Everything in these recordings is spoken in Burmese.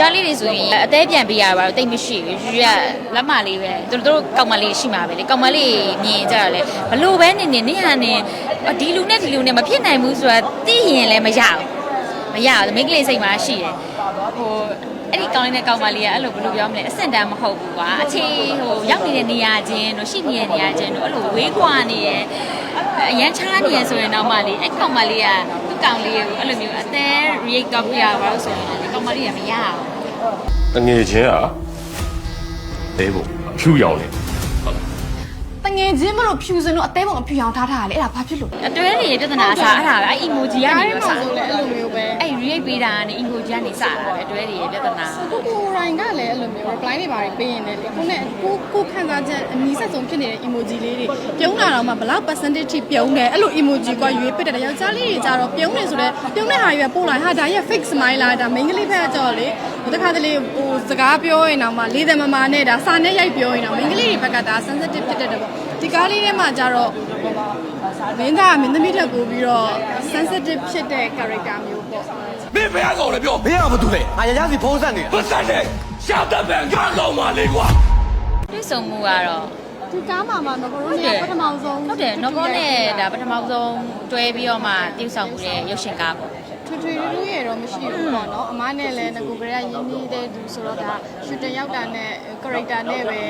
ယောက်ျားလေးတွေဆိုရင်အသေးပြန်ပေးရပါတော့တိတ်မရှိဘူးယူရလက်မလေးပဲသူတို့ကောင်မလေးရှိမှာပဲလေကောင်မလေးမြင်ကြရလေဘလို့ပဲနေနေနေဟာနေဒီလူနဲ့ဒီလူနဲ့မဖြစ်နိုင်ဘူးဆိုတာသိရင်လည်းမရဘူးမရဘူးမိန်းကလေးစိတ်မှာရှိတယ်ဟိုအဲ့ဒီကောင်းလေးနဲ့ကောင်းမလေးကအဲ့လိုဘယ်လိုပြောမလဲအဆင့်တန်းမဟုတ်ဘူးကွာအခြေဟိုရောက်နေတဲ့နေရာချင်းတို့ရှိနေတဲ့နေရာချင်းတို့အဲ့လိုဝေးကွာနေရအရန်ချားနေရဆိုရင်တော့မလေးအဲ့ကောင်မလေးကသူ့ကောင်လေးကိုအဲ့လိုမျိုးအသေး react တော့ပြရပါလို့ဆိုရင်ဒီကောင်မလေးကမရဘူး တငယ်ချင်းอ่ะတဲဖို့ဖြူရောင်နေတငယ်ချင်းမလို့ဖြူစင်လို့အသေးပုံအဖြူအောင်ထားထားရလေအဲ့ဒါဘာဖြစ်လို့လဲအတွဲတွေပြဿနာအစားအဲ့ဒါပဲအဲ့ emoji ကနေပြီးတော့စားဆိုလဲအဲ့လိုမျိုးပဲအဲ့ react ပေးတာကနေ emoji ကနေစတာပဲအတွဲတွေပြဿနာကိုကိုရိုင်းကလည်းအဲ့လိုမျိုး reply တွေပါပေးရင်လည်းကိုနဲ့ကိုကိုခံစားချက်အနည်းဆက်ဆုံးဖြစ်နေတဲ့ emoji လေးတွေပြုံးလာတော့မှဘလောက် percentage ထိပြုံးတယ်အဲ့လို emoji ကရွေးပစ်တယ်ယောက်ျားလေးတွေကြတော့ပြုံးနေဆိုတော့ပြုံးတဲ့ဟာရွေးပို့လိုက်ဟာဒါကြီး fake smile လာဒါ main ကလေးဖက်ကြော်လေဒီတစ်ခါတလေဟိုစကားပြောရင်တော့မှလေးတယ်မမနဲ့ဒါစာနဲ့ရိုက်ပြောရင်တော့ main ကလေးတွေဘက်ကဒါ sensitive ဖြစ်တတ်တယ်ပေါ့ဒီကားလေးထဲမှာကြတော့မင်းသားကမင်းသမီးထက်ပိုပြီးတော့ sensitive ဖြစ်တဲ့ character မျိုးပေါ့ မင်းဘယ်ကောင်လဲပြောမင်းကဘာတူလဲငါရရစီဖုံးဆက်နေမစက်နဲ့ရှာတတ်ပံကားကောင်ပါလေကွာတွေ့ဆုံမှုကတော့ဒီကားမှာမှတော့ကိုရိုနီကပထမဆုံးဟုတ်တယ်နော်ကောနဲ့ဒါပထမဆုံးတွဲပြီးတော့မှတိကျဆောင်မှုတဲ့ရုပ်ရှင်ကားပေါ့ ထွေထွေထူးထူးရဲ့တော့မရှိဘူးပေါ့နော်အမားနဲ့လည်းငကူကလေးရင်းနှီးတဲ့သူဆိုတော့ဒါရှူတင်ရောက်တာနဲ့ character နဲ့ပဲ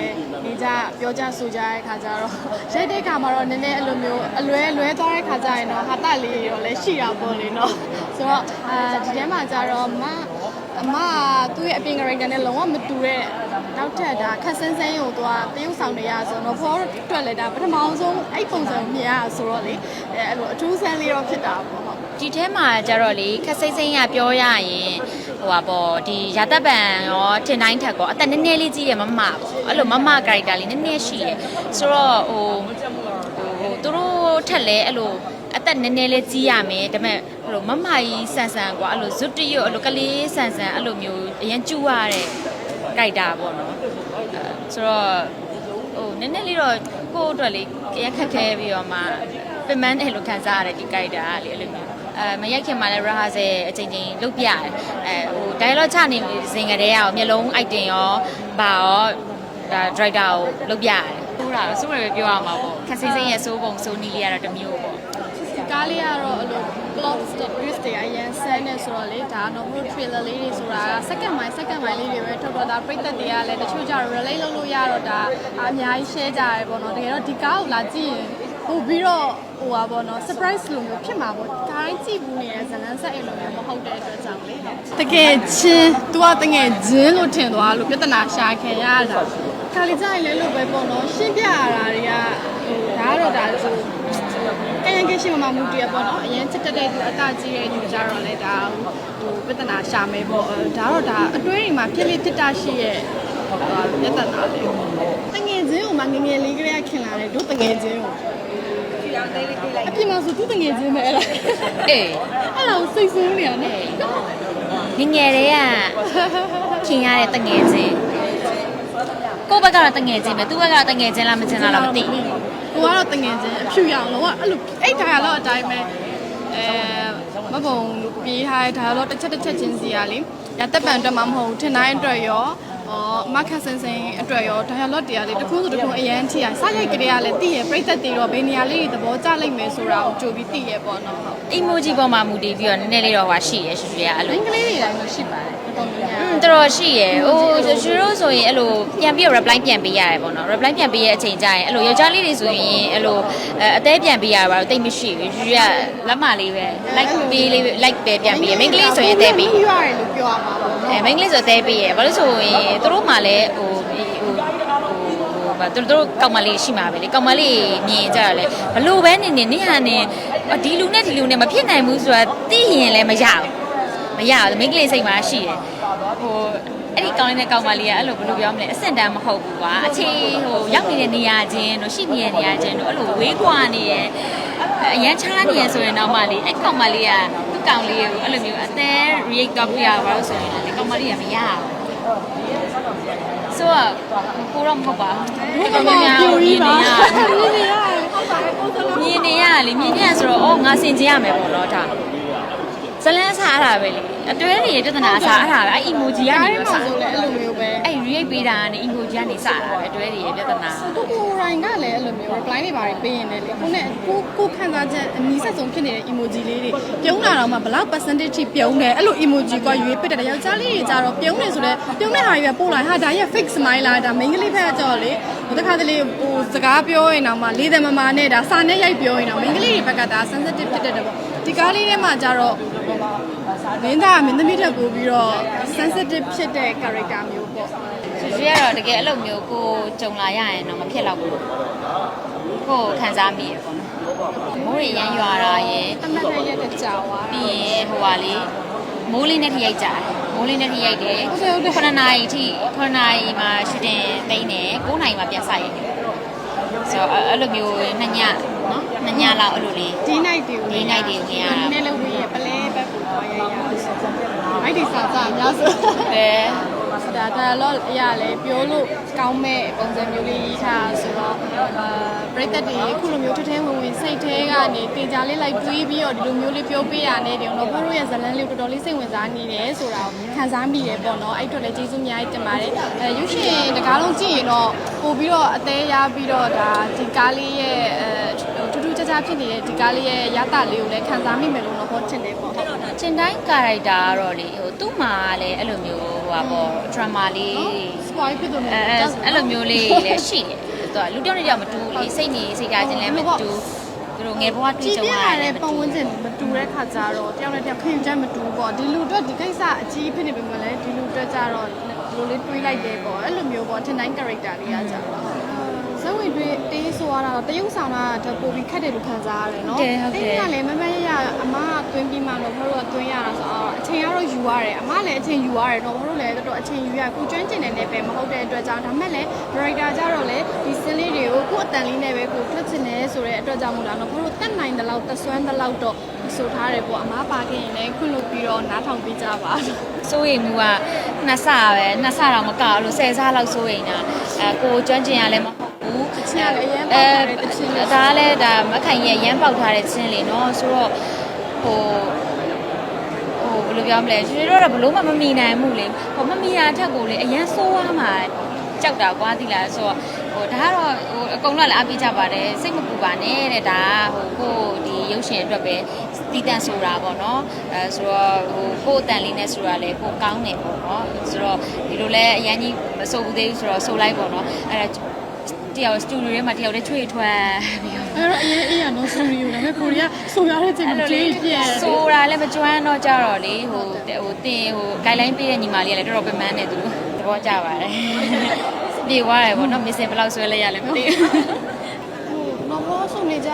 နေကြပြောကြဆိုကြတဲ့ခါကျတော့ရိုက်တဲ့ခါမှာတော့နည်းနည်းအဲ့လိုမျိုးအလွဲလွဲသွားတဲ့ခါကျရင်တော့ဟာတလေးရောလည်းရှိတာပေါ့လေနော်ဆိုတော့အဲဒီထဲမှာကျတော့မအမကသူ့ရဲ့အပြင် character နဲ့လုံးဝမတူတဲ့ နောက်ထပ်ဒါခက်ဆန်းဆန်းကိုသူကတရုပ်ဆောင်နေရဆိုတော့ဖောအတွက်လည်းဒါပထမဆုံးအဲ့ပုံစံမြင်ရဆိုတော့လေအဲအဲ့လိုအထူးဆန်းလေးတော့ဖြစ်တာပေါ့ဟုတ်ဒီထဲမှာကျတော့လေခက်စိမ့်စိမ့်ကပြောရရင်ဟိုပါပေါ့ဒီရာသက်ပံရောတင်တိုင်းထက်ကောအသက်နည်းနည်းလေးကြီးတယ်မမပေါ့အဲ့လိုမမ character လေးနည်းနည်းရှိတယ်ဆိုတော့ဟိုဟိုသူတို့ထက်လဲအဲ့လိုအသက်နည်းနည်းလေးကြီးရမယ်ဒါပေမဲ့ဟိုလိုမမကြီးဆန်ဆန်ကွာအဲ့လိုဇွတ်တရွတ်အဲ့လိုကလေးဆန်ဆန်အဲ့လိုမျိုးအရင်ကျူရတဲ့ character ပေါ့နော်အဲ ဆိုတော့ဟိုနည်းနည်းလေးတော့ကိုယ့်အတွက်လေးရခက်ခဲပြီးတော့မှပင်မန်းအဲ့လိုခံစားရတဲ့ဒီ character ကလေအဲ့လိုမျိုးအဲမရိုက်ခင်မှာလည်း rehearsal အချိန်ချင်းလုပ်ပြတယ်အဲဟို dialogue ချနေစဉ်ကတည်းကမျက်လုံး item ရောဘာရောဒါ director ကိုလုပ်ပြရတယ်ဆိုးတာဆိုးတယ်ပဲပြောရမှာပေါ့ခက်စိမ့်စိမ့်ရဲ့စိုးပုံစိုးနီးလေးကတော့တစ်မျိုးပေါ့ကားလေးကတော့အဲ့လို plot twist တွေအရင်ဆန်းနေဆိုတော့လေဒါ normal trailer လေးတွေဆိုတာ second mind second mind လေးတွေပဲထုတ်တော့ဒါပြိသက်တွေကလည်းတချို့ကြတော့ relate လုပ်လို့ရတော့ဒါအများကြီး share ကြရတယ်ပေါ့နော်တကယ်တော့ဒီကားကိုလာကြည့်ရင်ပို့ပြီးတော့ဟိုပါပေါ့နော် surprise လိုမျိုးဖြစ်မှာပေါ့ဒါတိုင်းကြည့်ဘူးနေတဲ့ဇလန်းဆက်အိမ်လိုမျိုးမဟုတ်တဲ့အတွက်ကြောင့်လေတကယ်ချင်း तू ကတကယ်ချင်းလို့ထင်သွားလို့ပြဿနာရှာခံရတာ ခါလီကြရင်လည်းလို့ပဲပေါ့နော်ရှင်းပြရတာတွေကဟိုဒါကတော့ဒါဆိုကရင်ကရှိမမမူတရပေါ့နော်အရင်ချစ်တက်တဲ့သူအတကြီးရဲ့ယူကြတော့လေဒါဟိုပြဿနာရှာမယ်ပေါ့အဲဒါတော့ဒါအတွင်းတွေမှာဖြစ်ဖြစ်ဖြစ်တာရှိရဲ့ဟိုပြဿနာလေတငယ်ချင်းကိုမငငယ်လေးကလေးကခင်လာတယ်တို့တငယ်ချင်းကိုအပြင်မှာဆိုသူတငယ်ချင်းပဲအဲ့ဒါအေးအဲ့ဒါကိုစိတ်ဆိုးနေရနော်ငငယ်လေးကခင်ရတဲ့တငယ်ချင်း ကိုယ့်ဘက်ကတော့တငယ်ချင်းပဲသူ့ဘက်ကတော့တငယ်ချင်းလားမချင်းလားတော့မသိဘူးကိုကတော့တငယ်ချင်းအဖြူရောင်လောကအဲ့လိုအဲ့ဒါကတော့အတိုင်းပဲအဲမဘုံပြေးထားတဲ့ဒါတော့တစ်ချက်တစ်ချက်ချင်းစီရလေရတက်ပံအတွက်မှမဟုတ်ဘူးထင်တိုင်းအတွက်ရောဟောမခက်စင်စင်အတွက်ရော dialogue တရားလေးတစ်ခုဆိုတစ်ခုအရန်ထိရစရိုက်ကလေးကလည်းသိရပြိသက်တွေတော့ဘယ်နေရာလေးတွေသဘောကျလိုက်မယ်ဆိုတာကိုကြိုပြီးသိရပေါ့နော်ဟုတ် emoji ပေါ်မှာမူတည်ပြီးတော့နည်းနည်းလေးတော့ဟွာရှိရရှူရှူရအဲ့အလိုင်္ဂလိပ်တွေတိုင်းလို့ရှိပါတယ်တော်တော်များอืများม တော်တော်ရှိရယ်ဟိုရှူတို့ဆိုရင်အဲ့လိုပြန်ပြီးတော့ reply ပြန်ပေးရတယ်ပေါ့နော် reply ပြန်ပေးရဲ့အချိန်ကျရင်အဲ့လိုယောက်ျားလေးတွေဆိုရင်အဲ့လိုအသေးပြန်ပေးရပါတော့တိတ်မရှိဘူးရှူရလက်မလေးပဲ like ပေးလေး like ပဲပြန်ပေးရမိန်းကလေးဆိုရင်အသေးပေးပြီးရတယ်လို့ပြောရမှာပေါ့နော်အဲမိန်းကလေးဆိုအသေးပေးရဘာလို့ဆိုရင်သူတို့မှလည်းဟိုဟိုဟိုဘာသူတို့ကောင်မလေးရှိမှာပဲလေကောင်မလေးမြင်ကြရလဲဘလို့ပဲနေနေနေဟာနေဒီလူနဲ့ဒီလူနဲ့မဖြစ်နိုင်ဘူးဆိုတာသိရင်လည်းမရဘူးမရဘူးမိန်းကလေးစိတ်မှာရှိတယ် ဟိုအဲ့ဒီကောင်းလေးနဲ့ကောင်းမလေးကအဲ့လိုဘယ်လိုပြောမလဲအဆင့်တန်းမဟုတ်ဘူးကွာအခြေဟိုရောက်နေတဲ့နေရာချင်းတို့ရှိနေတဲ့နေရာချင်းတို့အဲ့လိုဝေးကွာနေရအရန်ချားနေရဆိုရင်တော့မလေးအဲ့ကောင်မလေးကသူ့ကောင်လေးကိုအဲ့လိုမျိုးအသေး react တော့ပြရပါလို့ဆိုရင်လေကောင်မလေးကမရဘူးဆိုတော့ကိုတော့မဟုတ်ပါဘူးဘုမပြူကြီးပါပြူကြီးရတယ်ဟုတ်ပါတယ်ပုံစံမြင်နေရလေမြင်နေရဆိုတော့အော်ငါစင်ကြရမယ်ပေါ့နော်ဒါ ဇလန်းစားအဲ့ဒါပဲလေအတွဲတွေပြဿနာစားအဲ့ဒါပဲအဲ့ emoji ကနေအားရပြီးမှာစားဆိုလဲအဲ့လိုမျိုးပဲအဲ့ react ပေးတာကနေ emoji ကနေစတာပဲအတွဲတွေပြဿနာကိုကိုရိုင်းကလည်းအဲ့လိုမျိုး reply တွေပါတယ်ပေးရင်လည်းလေကိုနဲ့ကိုကိုခံစားချက်အနည်းဆက်ဆုံးဖြစ်နေတဲ့ emoji လေးတွေပြုံးလာတော့မှဘယ်လောက် percentage ထိပြုံးတယ်အဲ့လို emoji ကရွေးပစ်တယ်ယောက်ျားလေးတွေကြတော့ပြုံးနေဆိုတော့ပြုံးတဲ့ဟာကြီးပဲပို့လာဟာဒါကြီး fix smile လာဒါ main ကလေးဖက်ကကြော်လေဟိုတခါတလေဟိုစကားပြောရင်တော့မှလေးတယ်မမာနဲ့ဒါစာနဲ့ရိုက်ပြောရင်တော့ main ကလေးတွေဘက်ကဒါ sensitive ဖြစ်တတ်တယ်ပေါ့ဒီကားလေးထဲမှာကြတော့ မင်းသားကမင်းသမီးထက်ပိုပြီးတော့ sensitive ဖြစ်တဲ့ character မျိုးပေါ့ဆိုစီကတော့တကယ်အဲ့လိုမျိုးကိုကြုံလာရရင်တော့မဖြစ်တော့ဘူးကိုခံစားမိရပေါ့နော်မိုးရရမ်းရွာတာရယ်တမတ်နဲ့ရက်တဲ့ကြာသွားပြီးရင်ဟိုပါလေမိုးလေးနဲ့ထိရိုက်ကြတယ်မိုးလေးနဲ့ထိရိုက်တယ်ဟုတ်တယ်ဟုတ်တယ်9နာရီထိ9နာရီမှာရှူတင်သိမ်းတယ်9နာရီမှာပြန်ဆိုင်ရတယ် ဆိုတော့အဲ့လိုမျိုးနှစ်ညနော်နှစ်ညလောက်အဲ့လိုလေးဒီ night တွေကိုဒီ night တွေကိုမြင်ရတာနည်းနည်းလုံးဝင်ရပလဲဘက်ကိုသွားရရအောင်ဆိုတော့အဲ့ဒီစာစာအများဆိုပဲ ဒါဒါတော့အရာလဲပြောလို့ကောင်းမဲ့ပုံစံမျိုးလေးရေးထားဆိုတော့အာပရိသတ်တွေအခုလိုမျိုးထထဲဝင်ဝင်စိတ်ထဲကနေတင်ကြလေးလိုက်တွေးပြီးတော့ဒီလိုမျိုးလေးပြောပေးရနေတယ်တော့ဘို့တို့ရဲ့ဇလန်းလေးကိုတော်တော်လေးစိတ်ဝင်စားနေတယ်ဆိုတာကိုခံစားမိတယ်ပေါ့နော်အဲ့အတွက်လည်းကျေးဇူးအများကြီးတင်ပါတယ်အဲရုပ်ရှင်တကားလုံးကြည့်ရင်တော့ပို့ပြီးတော့အသေးရပြီးတော့ဒါဒီကားလေးရဲ့အဲထူးထူးခြားခြားဖြစ်နေတဲ့ဒီကားလေးရဲ့ရတာလေးကိုလည်းခံစားမိမယ်လို့တော့ဟောချင်တယ်ပေါ့ဟုတ် ကျင်တိုင်း character ကတော့လေဟိုသူ့မှာလည်းအဲ့လိုမျိုးဟိုပါပေါ့ drama လေး spoil ဖြစ်တော့အဲအဲအဲ့လိုမျိုးလေးလည်းရှိတယ်သူကလူတစ်ယောက်နဲ့တစ်ယောက်မတူဘူးလေစိတ်နေစိတ်ဓာတ်ချင်းလည်းမတူသူတို့ငယ်ဘဝတွေ့ကြည်ကြုံပြရရတတဲ့ယ်ပတ်ဝန်းကျင်မတူတဲ့ခါကျတော့တယောက်နဲ့တယောက်ခင်ကြမတူဘူးပေါ့ဒီလူအတွက်ဒီကိစ္စအကြီးဖြစ်နေပေမဲ့လည်းဒီလူအတွက်ကျတော့ဒီလိုလေးတွေးလိုက်တယ်ပေါ့အဲ့လိုမျိုးပေါ့ထင်တိုင်း character လေးကကျတော့ ဇဝင်တွေတေးဆိုရတာတော့တရုပ်ဆောင်တာတော့ပိုပြီးခက်တယ်လို့ခံစားရတယ်နော်တေးကလည်းမမရရအမကတွင်းပြီးမှတော့ဘို့တို့ကတွင်းရတာဆိုတော့အချိန်ကတော့ယူရတယ်အမလည်းအချိန်ယူရတယ်တော့ဘို့တို့လည်းတော်တော်အချိန်ယူရကိုကျွမ်းကျင်တဲ့နယ်ပယ်မဟုတ်တဲ့အတွက်ကြောင့်ဒါမဲ့လည်း director ကြတော့လေဒီစင်းလေးတွေကိုကို့အတန်လေးနဲ့ပဲကိုထွက်ချင်တယ်ဆိုတဲ့အတွက်ကြောင့်မို့လားနော်ဘို့တို့တက်နိုင်တဲ့လောက်တက်ဆွမ်းတဲ့လောက်တော့ဆိုထားတယ်ပေါ့အမပါခဲ့ရင်လည်းခွင့်လို့ပြီးတော့နားထောင်ပေးကြပါလို့စိုးရိမ်မှုကနှစ်ဆပဲနှစ်ဆတော့မကဘူးလို့ဆယ်ဆလောက်စိုးရိမ်တာအဲကိုကျွမ်းကျင်ရလည်းမဟုတ် ဘူးတချင်းကလည်းအရင်ပေါက်ထားတဲ့တချင်းလေးဒါကလည်းဒါမခိုင်ရဲ့ရမ်းပေါက်ထားတဲ့ချင်းလေနော်ဆိုတော့ဟိုဟိုဘယ်လိုပြောမလဲကျွေးတော့ဘလို့မှမမီနိုင်ဘူးလေဟိုမမီတာထက်ကိုလေအရန်ဆိုးသွားမှာကြောက်တာကွာသီလားဆိုတော့ဟိုဒါကတော့ဟိုအကုန်လုံးလည်းအပြစ်ကြပါတယ်စိတ်မပူပါနဲ့တဲ့ဒါကဟိုကိုဒီရုပ်ရှင်အတွက်ပဲတီးတန့်ဆိုတာပေါ့နော်အဲဆိုတော့ဟိုကိုယ့်အတန်လေးနဲ့ဆိုတာလေကိုကောင်းတယ်ပေါ့နော်ဆိုတော့ဒီလိုလဲအရန်ကြီးမဆိုးဘူးသေးဘူးဆိုတော့ဆိုလိုက်ပေါ့နော်အဲဒါ တယောက်စတူဒီယိုထဲမှာတယောက်တည်းချွေထွက်ပြီးတော့အဲ့တော့အရင်အေးရနော်စတူဒီယိုဒါပေမဲ့ကိုရီးယားဆိုရတဲ့ချိန်မှာကြေးပြက်ဆိုတာလည်းမကျွမ်းတော့ကြတော့လေဟိုဟိုတင်ဟို guideline ပေးတဲ့ညီမလေးကလည်းတော်တော်ပင်ပန်းနေသူသဘောကျပါတယ်ပြေသွားတယ်ပေါ့နော်မစ်စင်ဘယ်လောက်ဆွဲလဲရလဲမသိဘူးဟိုနော်ဘောဆိုနေကြ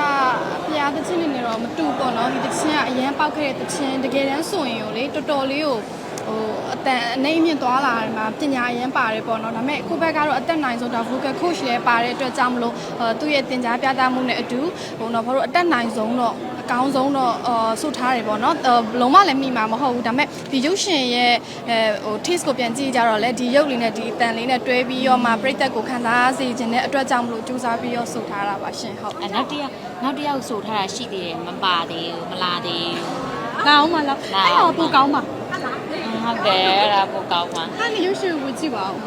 ဖျားသချင်းတွေနဲ့တော့မတူပေါ့နော်ဒီသချင်းကအရင်ပောက်ခဲ့တဲ့သချင်းတကယ်တမ်းဆိုရင်ကိုလေတော်တော်လေးကို ဟိုအတန်အနေအမြင့်သွားလာတယ်မှာပညာအရင်ပါတယ်ပေါ့နော်ဒါပေမဲ့အခုဘက်ကတော့အသက်နိုင်ဆုံးဒါ vocal coach လည်းပါတဲ့အတွက်ကြောင့်မလို့သူ့ရဲ့သင်ကြားပြသမှုနဲ့အတူဟိုတော့ဘာလို့အသက်နိုင်ဆုံးတော့အကောင်းဆုံးတော့အာဆုတ်ထားတယ်ပေါ့နော်ဘလုံးမလည်းမိမှာမဟုတ်ဘူးဒါပေမဲ့ဒီရုပ်ရှင်ရဲ့အဲဟို taste ကိုပြန်ကြည့်ကြတော့လေဒီရုပ်လေးနဲ့ဒီအတန်လေးနဲ့တွဲပြီးတော့မှပြိသက်ကိုခံစားစေခြင်းတဲ့အတွက်ကြောင့်မလို့စူးစမ်းပြီးတော့ဆုတ်ထားတာပါရှင်ဟုတ်အဲနောက်တစ်ယောက်နောက်တစ်ယောက်ဆိုထားတာရှိသေးတယ်မပါသေးဘူးမလာသေးဘူးလာအောင်မလားအဲ့တော့ပိုကောင်းပါဟုတ် တယ်အဲ့ဒါပိုကောင်းပါအဲ့ဒီရုပ်ရှင်ကိုကြည့်ပါဦးမ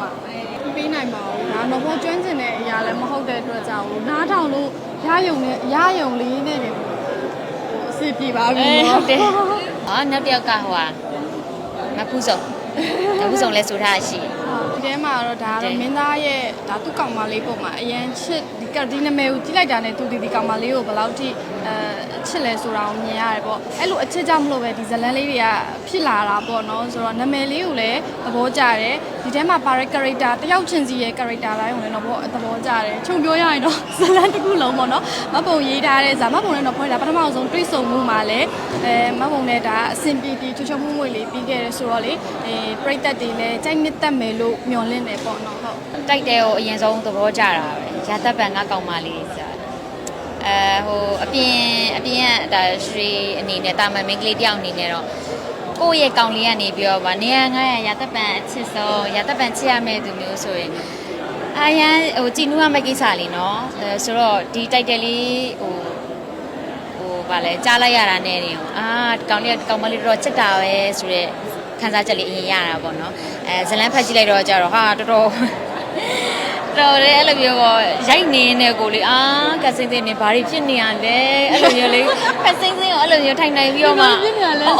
ပေးနိုင်ပါဘူးဒါတော့ဘောကျွမ်းကျင်တဲ့အရာလည်းမဟုတ်တဲ့အတွက်ကြောင့်နားထောင်လို့ရယုံနဲ့ရယုံလေးနဲ့နေဟိုအစီပြေပါပြီအေးနော်ဟုတ်တယ်ဟောနောက်တစ်ယောက်ကဟိုဟာမဖူးစုံမဖူးစုံလဲဆိုထားတာရှိတယ် ဒီထဲမှာတော့ဒါကတော့မင်းသားရဲ့ဒါသူ့ကောင်မလေးပုံမှာအရန်ချစ်ဒီ ကဒီနာမည်ကိုကြည့်လိုက်တာနဲ့သူဒီဒီကောင်မလေးကိုဘယ်လောက်ထိအဲချစ်လဲဆိုတာကိုမြင်ရတယ်ပေါ့အဲ့လိုအချစ်ကြောင့်မလို့ပဲဒီဇလန်းလေးတွေကဖြစ်လာတာပေါ့နော်ဆိုတော့နာမည်လေးကိုလည်းသဘောကျတယ်ဒီထဲမှာပါတဲ့ character တယောက်ချင်းစီရဲ့ character တိုင်းကိုလည်းတော့ဘောသဘောကျတယ်ခြုံပြောရရင်တော့ဇလန်းတစ်ခုလုံးပေါ့နော်မပုံရေးထားတဲ့ဇာမပုံနဲ့တော့ဖွဲ့တာပထမဆုံးတွေ့ဆုံမှုမှာလည်းအဲမပုံနဲ့ဒါအဆင်ပြေပြေချွတ်ချွတ်မှုမှုလေးပြီးခဲ့တယ်ဆိုတော့လေအဲပြိသက်တွေလည်းကြိုက်နှစ်သက်မယ်လို့မျှော်လင့်တယ်ပေါ့နော်ဟုတ်တိုက်တဲ့ကိုအရင်ဆုံးသဘောကျတာပဲ ရာသက်ပံကကောင်းပါလေဆိုတာအဲဟိုအပြင်အပြင်ကဒါရွှေအနေနဲ့တာမန်မိန်းကလေးတယောက်အနေနဲ့တော့ကိုယ့်ရဲ့ကောင်လေးကနေပြီးတော့ဗာနေရငါရရာသက်ပံအချစ်ဆုံးရာသက်ပံချစ်ရမယ့်သူမျိုးဆိုရင်အာရန်ဟိုကြည်နူးရမယ့်ကိစ္စလေးနော်ဆိုတော့ဒီတိုက်တယ်လေးဟိုဟိုဗာလဲကြားလိုက်ရတာနဲ့တင်အာကောင်လေးကကောင်မလေးတော့ချစ်တာပဲဆိုတော့ခန်းစားချက်လေးအရင်ရတာပေါ့နော်အဲဇလန်းဖတ်ကြည့်လိုက်တော့ကြတော့ဟာတော်တော် တော်တယ်အဲ့လိုမျိုးပေါ့ရိုက်နေနေကိုလေအာကစင်းစင်းနေဘာတွေဖြစ်နေရလဲအဲ့လိုမျိုးလေကစင်းစင်းကိုအဲ့လိုမျိုးထိုင်နိုင်ပြီးတော့မှ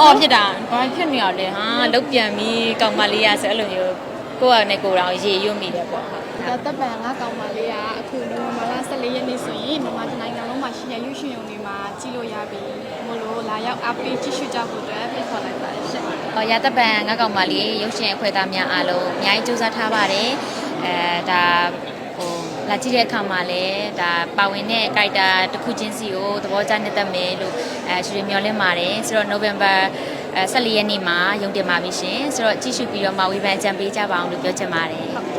အော်ဖြစ်တာဘာဖြစ်နေရလဲဟာလုတ်ပြန်ပြီးကောင်မလေးရဆိုအဲ့လိုမျိုးကိုယ့်အနေကိုယ်တော်ရေရွတ်မိတယ်ပေါ့ဟုတ်ဒါတပ်ပံငါကောင်မလေးကအခုနိုဝင်ဘာလ14ရက်နေ့ဆိုရင်မြန်မာတိုင်းနိုင်ငံလုံးမှာရှိတဲ့ရုပ်ရှင်ရုံတွေမှာကြည့်လို့ရပြီမလို့လာရောက်အားပေးကြည့်ရှုကြဖို့အတွက်ဖိတ်ခေါ်လိုက်ပါတယ်ရှင်။ဟောရတပံငါကောင်မလေးရုပ်ရှင်အဖွဲ့သားများအားလုံးအများကြီးစူးစမ်းထားပါတယ်။ အဲဒါဟိုလာကြည့်တဲ့အခါမှာလည်းဒါပါဝင်တဲ့ character တစ်ခုချင်းစီကိုသဘောကျနှစ်သက်မယ်လို့အဲရွှေမျောလင့်ပါတယ်။ဆိုတော့ November အဲ14ရက်နေ့မှာရုံတင်ပါပြီရှင်။ဆိုတော့ကြည့်ရှုပြီးတော့မှဝေဖန်ကြံပေးကြပါအောင်လို့ပြောချင်ပါတယ်။